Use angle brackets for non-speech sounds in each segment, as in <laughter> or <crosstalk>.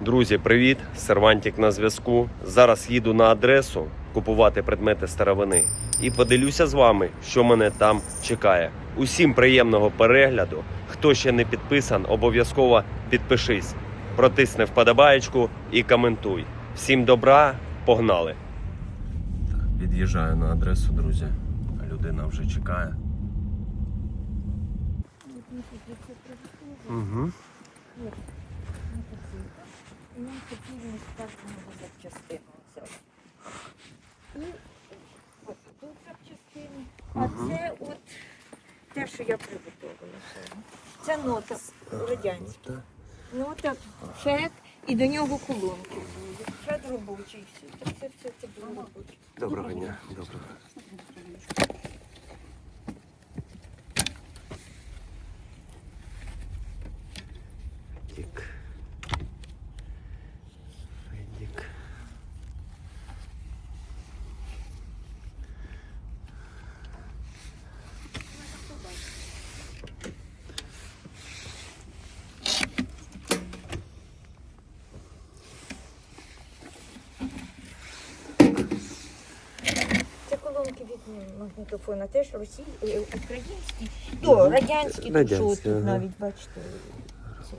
Друзі, привіт! Сервантик на зв'язку. Зараз їду на адресу купувати предмети старовини і поділюся з вами, що мене там чекає. Усім приємного перегляду. Хто ще не підписан, обов'язково підпишись, протисни вподобаєчку і коментуй. Всім добра, погнали! Від'їжджаю на адресу, друзі. Людина вже чекає. Угу. Нам потрібно старшого запчастину взяти. І от тут запчастини. А це от те, що я приготувала. Це нота радянська. Нота, фет і до нього колонки були. Фет робочий. Все, це все, все це було робоче. Доброго дня. Доброго. Федик. Федик. Це колонки від магнітофона. Теж росій... е, українські. То, радянські, то Радянські, що тут ага. навіть, бачите, це.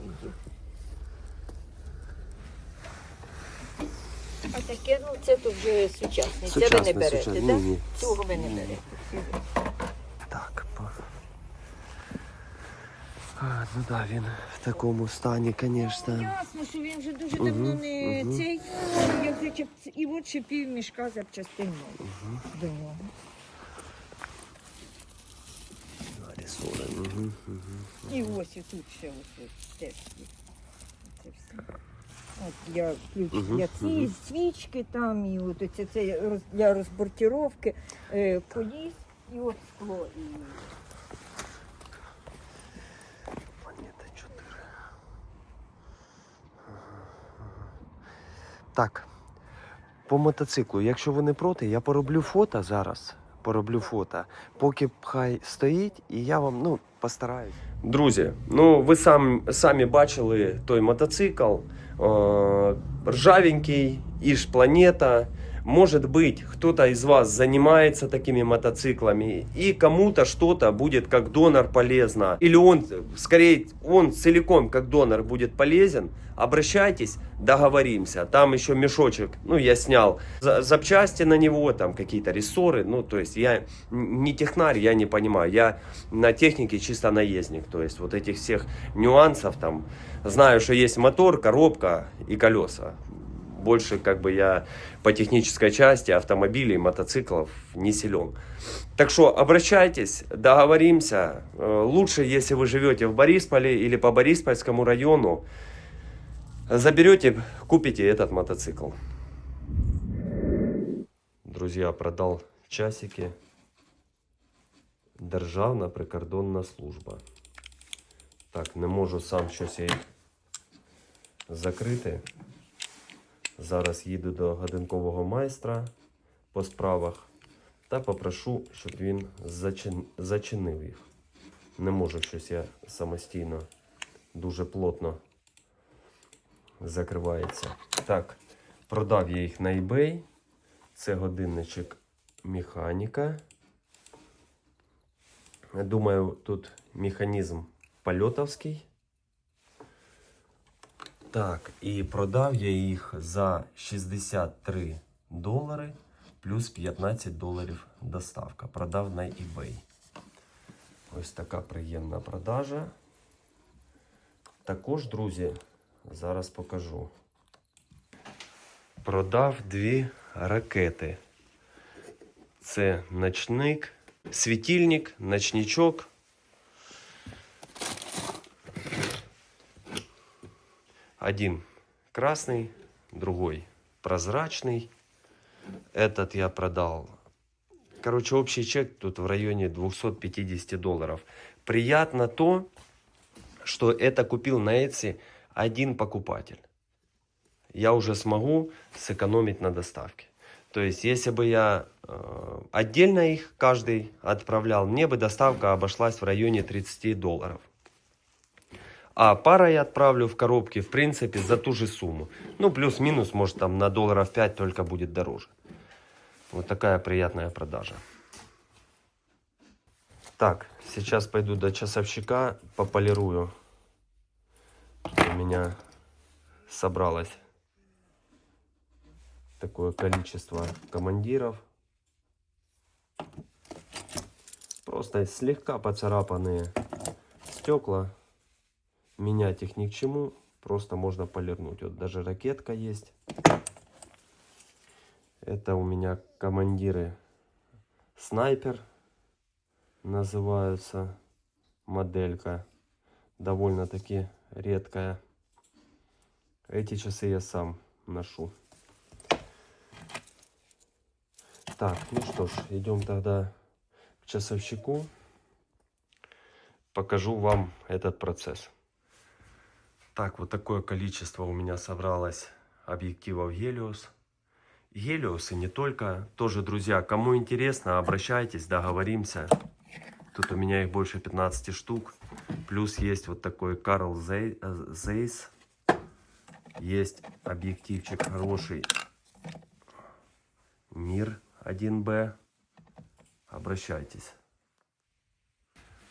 А таке, ну це тут вже сучасне. Це ви не берете, так? Ні, ні. Цього ви не берете. Так, по... А, ну да, він в такому стані, звісно. Ясно, що він вже дуже давно не мгм. цей. Я вже чіп- і от ще пів мішка запчастин до нього. Угу, угу. І ось і тут ще ось теж є. Це все. От я для ці мгм. свічки там, і от це, це роз- для розбортировки, е, коліс, і от скло. І... Планета 4. Так. По мотоциклу, якщо ви не проти, я пороблю фото зараз. Пороблю фото. Поки хай стоїть, і я вам ну, постараюсь. Друзі, ну ви сам, самі бачили той мотоцикл. Е, ржавенький, Иж планета. Может быть, кто-то из вас занимается такими мотоциклами, и кому-то что-то будет как донор полезно. Или он, скорее, он целиком как донор будет полезен. Обращайтесь, договоримся. Там еще мешочек, ну, я снял за- запчасти на него, там какие-то рессоры. Ну, то есть я не технарь, я не понимаю. Я на технике чисто наездник. То есть вот этих всех нюансов там. Знаю, что есть мотор, коробка и колеса. Больше как бы я по технической части автомобилей, мотоциклов не силен. Так что обращайтесь, договоримся. Э, Лучше, если вы живете в Борисполе или по Бориспольскому району, заберете, купите этот мотоцикл. Друзья, продал часики. Державна прикордонна служба. Так, не можу сам щось їх закрити. Зараз їду до годинкового майстра по справах та попрошу, щоб він зачин... зачинив їх. Не можу щось я самостійно дуже плотно закривається. Так, продав я їх на eBay. Це годинничок механіка. Думаю, тут механізм польотовський. Так, і продав я їх за 63 долари плюс 15 доларів доставка. Продав на eBay. Ось така приємна продажа. Також, друзі, зараз покажу. Продав дві ракети. Це ночник, світильник, ночничок. Один красный, другой прозрачный. Этот я продал. Короче, общий чек тут в районе 250 долларов. Приятно то, что это купил на Etsy один покупатель. Я уже смогу сэкономить на доставке. То есть, если бы я э, отдельно их каждый отправлял, мне бы доставка обошлась в районе 30 долларов. А пара я отправлю в коробке, в принципе, за ту же сумму. Ну, плюс-минус, может, там на долларов 5 только будет дороже. Вот такая приятная продажа. Так, сейчас пойду до часовщика, пополирую. Тут у меня собралось такое количество командиров. Просто слегка поцарапанные стекла. Менять их ни к чему. Просто можно полирнуть. Вот даже ракетка есть. Это у меня командиры снайпер называются. Моделька. Довольно-таки редкая. Эти часы я сам ношу. Так, ну что ж, идем тогда к часовщику. Покажу вам этот процесс. Так, вот такое количество у меня собралось объективов Helios. Helios и не только. Тоже, друзья, кому интересно, обращайтесь, договоримся. Тут у меня их больше 15 штук. Плюс есть вот такой Карл э, Zeiss. Есть объективчик хороший. Мир 1Б. Обращайтесь.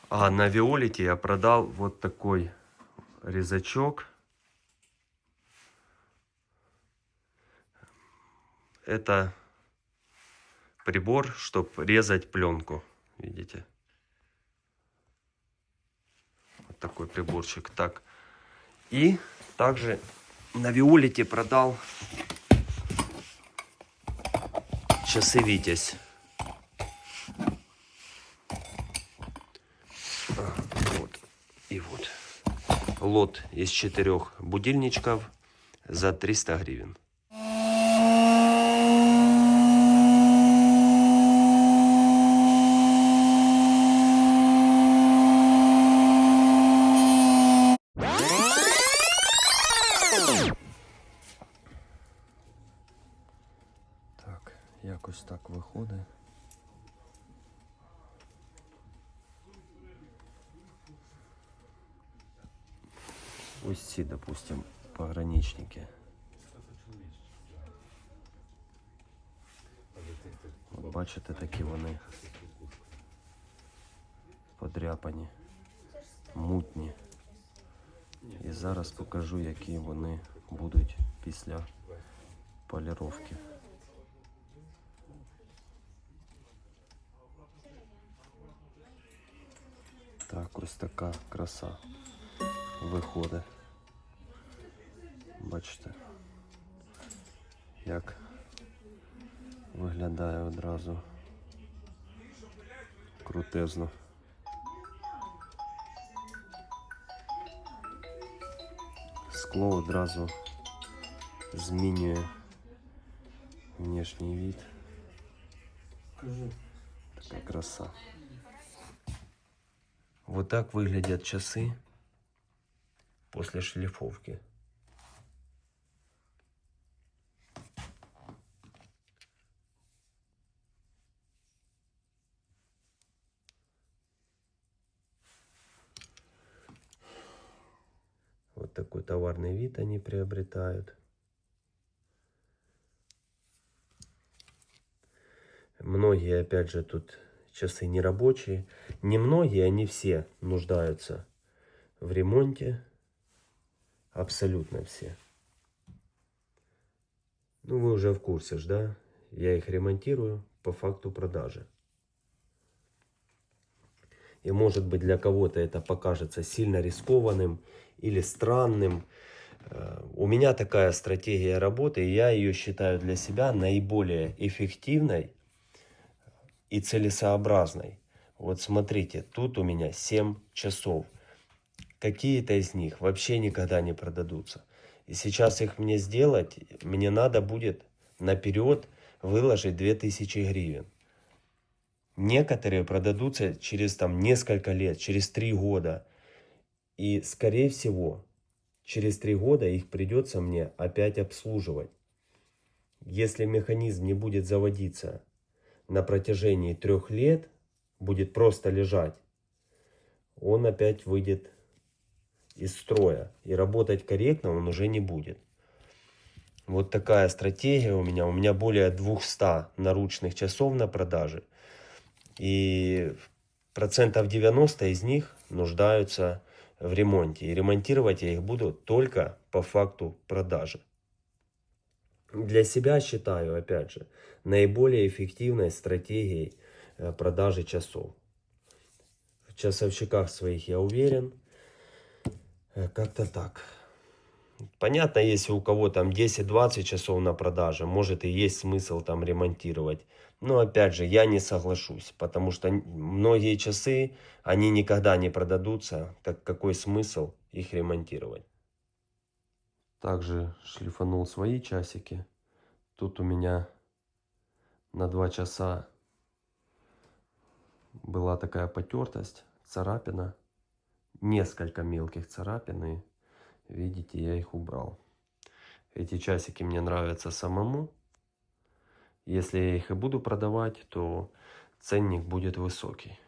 А на Виолите я продал вот такой резачок. Это прибор, чтобы резать пленку. Видите? Вот такой приборчик. Так. И также на Виолите продал часы Витязь. А, Вот. И вот. Лот из четырех будильничков за 300 гривен. Ось ці, допустим, пограничники. От бачите, такі вони подряпані, мутні. І зараз покажу, які вони будуть після поліровки. Так, ось така краса Виходить. Бачите, як виглядає одразу крутезно. Скло одразу змінює внешній вид. Така краса. Вот так выглядят часы после шлифовки. Вот такой товарный вид они приобретают. Многие, опять же, тут часы не рабочие. Не многие, они все нуждаются в ремонте. Абсолютно все. Ну, вы уже в курсе, ж, да? Я их ремонтирую по факту продажи. И может быть для кого-то это покажется сильно рискованным или странным. Э, У меня такая стратегия работы, и я ее считаю для себя наиболее эффективной и целесообразной. Вот смотрите, тут у меня 7 часов. Какие-то из них вообще никогда не продадутся. И сейчас их мне сделать, мне надо будет наперед выложить 2000 гривен. Некоторые продадутся через там несколько лет, через 3 года. И скорее всего, через 3 года их придется мне опять обслуживать. Если механизм не будет заводиться на протяжении трех лет, будет просто лежать, он опять выйдет из строя. И работать корректно он уже не будет. Вот такая стратегия у меня. У меня более 200 наручных часов на продаже. И процентов 90 из них нуждаются в ремонте. И ремонтировать я их буду только по факту продажи. Для себя считаю, опять же, наиболее эффективной стратегией э, продажи часов. В часовщиках своих я уверен. Э, Как-то так. Понятно, если у кого там 10-20 часов на продаже, может и есть смысл там ремонтировать. Но опять же, я не соглашусь, потому что многие часы, они никогда не продадутся, так какой смысл их ремонтировать? Также шлифанул свои часики. Тут у меня на 2 часа была такая потертость, царапина, несколько мелких царапин, и видите, я их убрал. Эти часики мне нравятся самому. Если я их и буду продавать, то ценник будет высокий.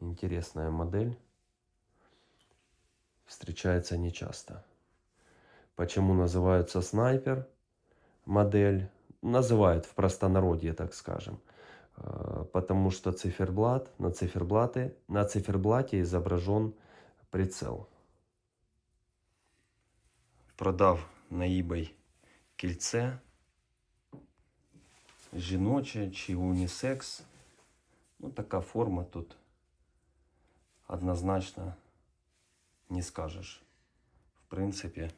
Интересная модель. Встречается нечасто. Почему называются снайпер модель? Называют в простонародье, так скажем. Э, Потому что циферблат, на, циферблаты, на циферблате изображен прицел. Продав на eBay кільце жіноче чи унісекс. Ну, така форма тут однозначно не скажеш. В принципі,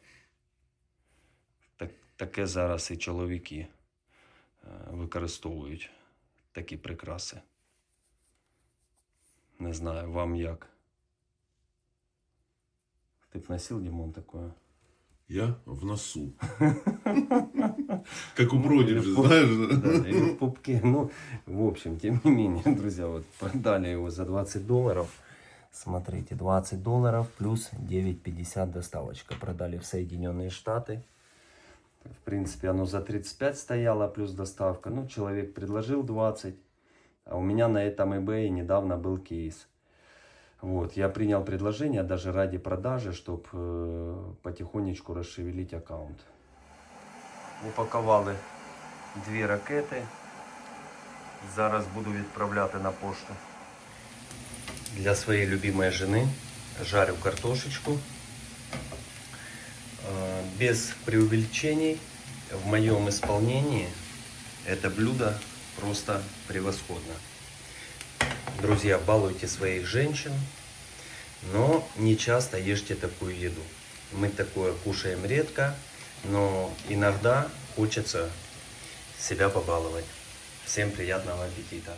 так, таке зараз і чоловіки е, використовують такі прикраси. Не знаю, вам як. Ти б носив, Дімон, такое? Я в носу. Как у Броди, же, <laughs> знаешь? Да, или в пупке. Ну, в общем, тем не менее, <laughs> друзья, вот продали его за 20 долларов. Смотрите, 20 долларов плюс 9,50 доставочка. Продали в Соединенные Штаты. В принципе, оно за 35 стояло, плюс доставка. Ну, человек предложил 20. А у меня на этом eBay недавно был кейс. Вот, я принял предложение даже ради продажи, чтобы потихонечку расшевелить аккаунт. Упакували дві ракети. Зараз буду відправляти на пошту. Для своєї любимої жени жарю картошечку. Без преувеличений в моем исполнении это блюдо просто превосходно. Друзья, балуйте своих женщин, но не часто ешьте такую еду. Мы такое кушаем редко, но иногда хочется себя побаловать. Всем приятного аппетита.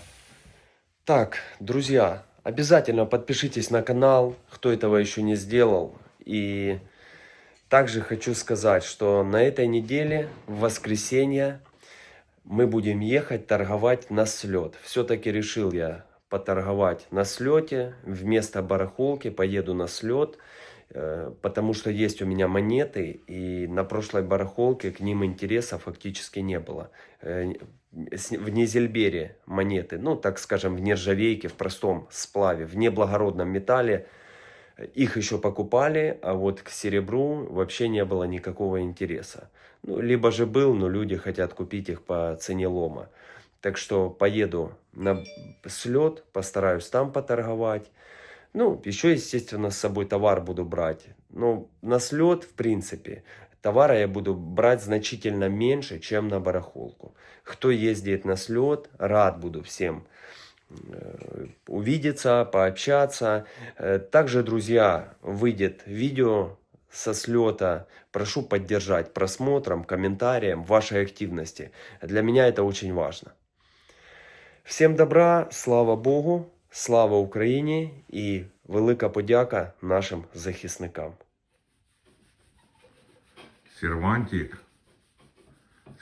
Так, друзья, обязательно подпишитесь на канал, кто этого еще не сделал. И также хочу сказать, что на этой неделе, в воскресенье, мы будем ехать торговать на слет. Все-таки решил я поторговать на слете. Вместо барахолки поеду на слет. э, Потому что есть у меня монеты, и на прошлой барахолке к ним интереса фактически не было. Э, В Низельбере монеты, ну так скажем, в нержавейке, в простом сплаве, в неблагородном металле, их еще покупали, а вот к серебру вообще не было никакого интереса. Ну, либо же был, но люди хотят купить их по цене лома. Так что поеду на слет, постараюсь там поторговать. Ну, еще, естественно, с собой товар буду брать. Но на слет, в принципе, товара я буду брать значительно меньше, чем на барахолку. Кто ездит на слет, рад буду всем увидеться, пообщаться. Э, Также, друзья, выйдет видео со слета. Прошу поддержать просмотром, комментарием, вашей активности. Для меня это очень важно. Всім добра, слава Богу, слава Україні і велика подяка нашим захисникам. Сервантик.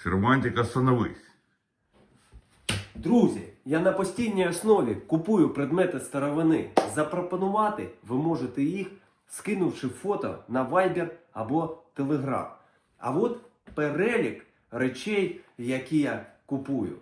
Сервантик, остановись. Друзі, Я на постійній основі купую предмети старовини. Запропонувати ви можете їх, скинувши фото на Viber або Telegram. А от перелік речей, які я купую.